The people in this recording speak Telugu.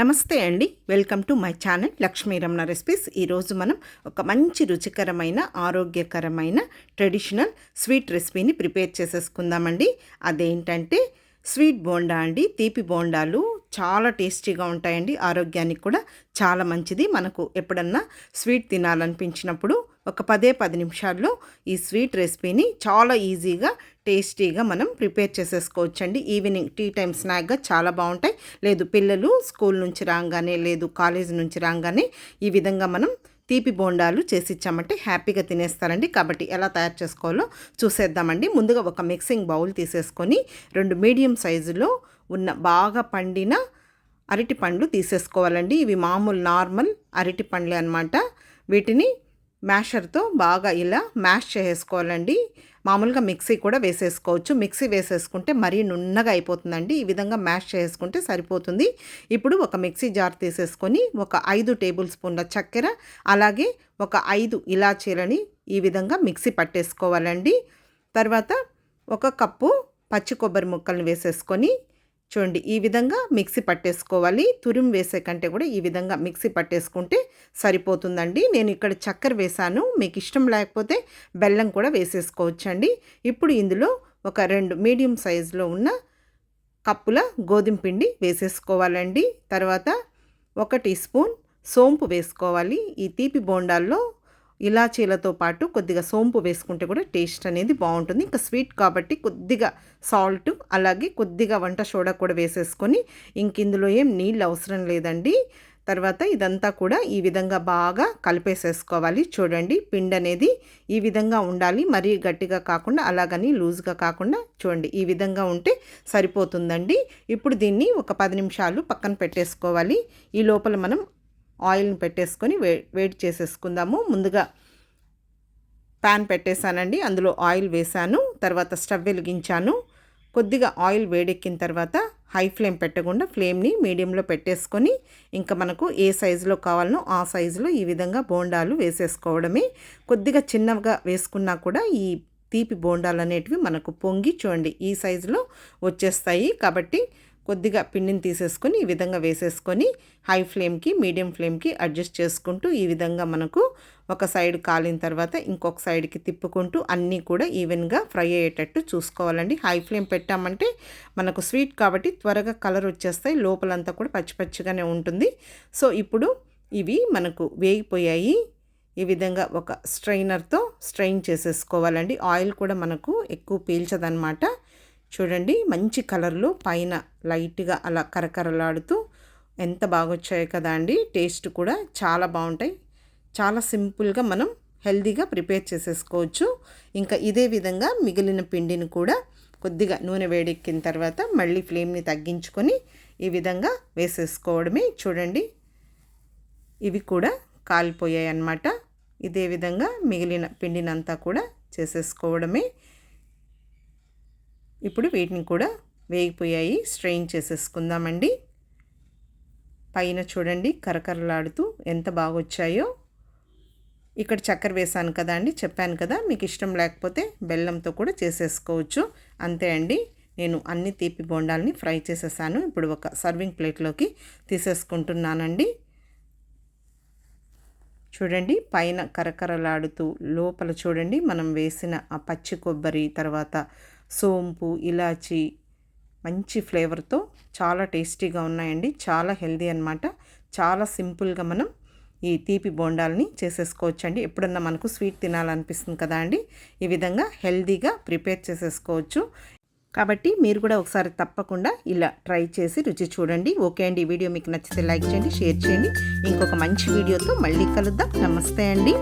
నమస్తే అండి. Welcome to my channel Lakshmi Ramana recipes. ఈరోజు మనం ఒక మంచి రుచికరమైన ఆరోగ్యకరమైన ట్రెడిషనల్ స్వీట్ రెసిపీని ప్రిపేర్ చేసేసుకుందామండి. అదేంటంటే స్వీట్ బోండా అండి. తీపి బోండాలు చాలా టేస్టీగా ఉంటాయండి. ఆరోగ్యానికి కూడా చాలా మంచిది. మనకు ఎప్పుడన్నా స్వీట్ తినాలనిపించినప్పుడు ఒక పదే పది నిమిషాల్లో ఈ స్వీట్ రెసిపీని చాలా ఈజీగా టేస్టీగా మనం ప్రిపేర్ చేసేసుకోవచ్చండి. ఈవినింగ్ టీ టైం స్నాక్గా చాలా బాగుంటాయి. లేదు పిల్లలు స్కూల్ నుంచి రాగానే లేదు కాలేజ్ నుంచి రాగానే ఈ విధంగా మనం తీపి బోండాలు చేసి ఇచ్చామంటే హ్యాపీగా తినేస్తారండి. కాబట్టి ఎలా తయారు చేసుకోవాలో చూసేద్దామండి. ముందుగా ఒక మిక్సింగ్ బౌల్ తీసేసుకొని రెండు మీడియం సైజులో ఉన్న బాగా పండిన అరటి పండ్లు తీసేసుకోవాలండి. ఇవి మామూలు నార్మల్ అరటి పండ్లే అనమాట వీటిని మ్యాషర్తో బాగా ఇలా మ్యాష్ చేసుకోవాలండి మామూలుగా మిక్సీ కూడా వేసేసుకోవచ్చు. మిక్సీ వేసేసుకుంటే మరీ నున్నగా అయిపోతుందండి. ఈ విధంగా మ్యాష్ చేసుకుంటే సరిపోతుంది. ఇప్పుడు ఒక మిక్సీ జార్ తీసేసుకొని ఒక ఐదు టేబుల్ స్పూన్ల చక్కెర అలాగే ఒక ఐదు ఇలాచీలని ఈ విధంగా మిక్సీ పట్టేసుకోవాలండి. తర్వాత ఒక కప్పు పచ్చి కొబ్బరి ముక్కల్ని వేసేసుకొని చూడండి ఈ విధంగా మిక్సీ పట్టేసుకోవాలి. తురిమి వేసే కంటే కూడా ఈ విధంగా మిక్సీ పట్టేసుకుంటే సరిపోతుందండి. నేను ఇక్కడ చక్కెర వేసాను. మీకు ఇష్టం లేకపోతే బెల్లం కూడా వేసేసుకోవచ్చండి. ఇప్పుడు ఇందులో ఒక రెండు మీడియం సైజులో ఉన్న కప్పుల గోధుమ పిండి వేసేసుకోవాలండి. తర్వాత ఒక టీ స్పూన్ సోంపు వేసుకోవాలి. ఈ తీపి బోండాల్లో ఇలాచీలతో పాటు కొద్దిగా సోంపు వేసుకుంటే కూడా టేస్ట్ అనేది బాగుంటుంది. ఇంకా స్వీట్ కాబట్టి కొద్దిగా సాల్ట్ అలాగే కొద్దిగా వంట సోడా కూడా వేసేసుకొని ఇంక ఇందులో ఏం నీళ్ళు అవసరం లేదండి. తర్వాత ఇదంతా కూడా ఈ విధంగా బాగా కలిపేసేసుకోవాలి. చూడండి పిండి అనేది ఈ విధంగా ఉండాలి. మరీ గట్టిగా కాకుండా అలాగని లూజ్గా కాకుండా చూడండి ఈ విధంగా ఉంటే సరిపోతుందండి. ఇప్పుడు దీన్ని ఒక పది నిమిషాలు పక్కన పెట్టేసుకోవాలి. ఈ లోపల మనం ఆయిల్ని పెట్టేసుకొని వే వేడి చేసేసుకుందాము. ముందుగా ప్యాన్ పెట్టేశానండి. అందులో ఆయిల్ వేశాను. తర్వాత స్టవ్ వెలిగించాను. కొద్దిగా ఆయిల్ వేడెక్కిన తర్వాత హై ఫ్లేమ్ పెట్టకుండా ఫ్లేమ్ని మీడియంలో పెట్టేసుకొని ఇంకా మనకు ఏ సైజులో కావాలనో ఆ సైజులో ఈ విధంగా బోండాలు వేసేసుకోవడమే. కొద్దిగా చిన్నగా వేసుకున్నా కూడా ఈ తీపి బోండాలు అనేటివి మనకు పొంగి చూడండి ఈ సైజులో వచ్చేస్తాయి. కాబట్టి కొద్దిగా పిండిని తీసేసుకొని ఈ విధంగా వేసేసుకొని హై ఫ్లేమ్కి మీడియం ఫ్లేమ్కి అడ్జస్ట్ చేసుకుంటూ ఈ విధంగా మనకు ఒక సైడ్ కాలిన తర్వాత ఇంకొక సైడ్కి తిప్పుకుంటూ అన్నీ కూడా ఈవెన్గా ఫ్రై అయ్యేటట్టు చూసుకోవాలండి. హై ఫ్లేమ్ పెట్టామంటే మనకు స్వీట్ కాబట్టి త్వరగా కలర్ వచ్చేస్తాయి లోపలంతా కూడా పచ్చి పచ్చిగానే ఉంటుంది. సో ఇప్పుడు ఇవి మనకు వేగిపోయాయి. ఈ విధంగా ఒక స్ట్రైనర్తో స్ట్రెయిన్ చేసేసుకోవాలండి. ఆయిల్ కూడా మనకు ఎక్కువ పీల్చదనమాట చూడండి మంచి కలర్లో పైన లైట్గా అలా కరకరలాడుతూ ఎంత బాగా వచ్చాయో కదా అండి. టేస్ట్ కూడా చాలా బాగుంటాయి. చాలా సింపుల్గా మనం హెల్దీగా ప్రిపేర్ చేసేసుకోవచ్చు. ఇంకా ఇదే విధంగా మిగిలిన పిండిని కూడా కొద్దిగా నూనె వేడెక్కిన తర్వాత మళ్ళీ ఫ్లేమ్ని తగ్గించుకొని ఈ విధంగా వేసేసుకోవడమే. చూడండి ఇవి కూడా కాలిపోయాయి అన్నమాట ఇదే విధంగా మిగిలిన పిండినంతా కూడా చేసేసుకోవడమే. ఇప్పుడు వీటిని కూడా వేగిపోయాయి. స్ట్రెయిన్ చేసేసుకుందామండి. పైన చూడండి కరకరలాడుతూ ఎంత బాగా వచ్చాయో ఇక్కడ చక్కెర వేసాను కదా అండి చెప్పాను కదా మీకు ఇష్టం లేకపోతే బెల్లంతో కూడా చేసేసుకోవచ్చు. అంతే అండి నేను అన్ని తీపి బొండాలని ఫ్రై చేసేసాను. ఇప్పుడు ఒక సర్వింగ్ ప్లేట్లోకి తీసేసుకుంటున్నానండి. చూడండి పైన కరకరలాడుతూ లోపల చూడండి మనం వేసిన ఆ పచ్చి కొబ్బరి తర్వాత సోంపు ఇలాచి మంచి ఫ్లేవర్తో చాలా టేస్టీగా ఉన్నాయండి. చాలా హెల్దీ అనమాట చాలా సింపుల్గా మనం ఈ తీపి బోండాలని చేసేసుకోవచ్చండి. ఎప్పుడన్నా మనకు స్వీట్ తినాలనిపిస్తుంది కదా అండి. ఈ విధంగా హెల్దీగా ప్రిపేర్ చేసేసుకోవచ్చు. కాబట్టి మీరు కూడా ఒకసారి తప్పకుండా ఇలా ట్రై చేసి రుచి చూడండి. ఓకే అండి. ఈ వీడియో మీకు నచ్చితే లైక్ చేయండి షేర్ చేయండి. ఇంకొక మంచి వీడియోతో మళ్ళీ కలుద్దాం. నమస్తే అండి.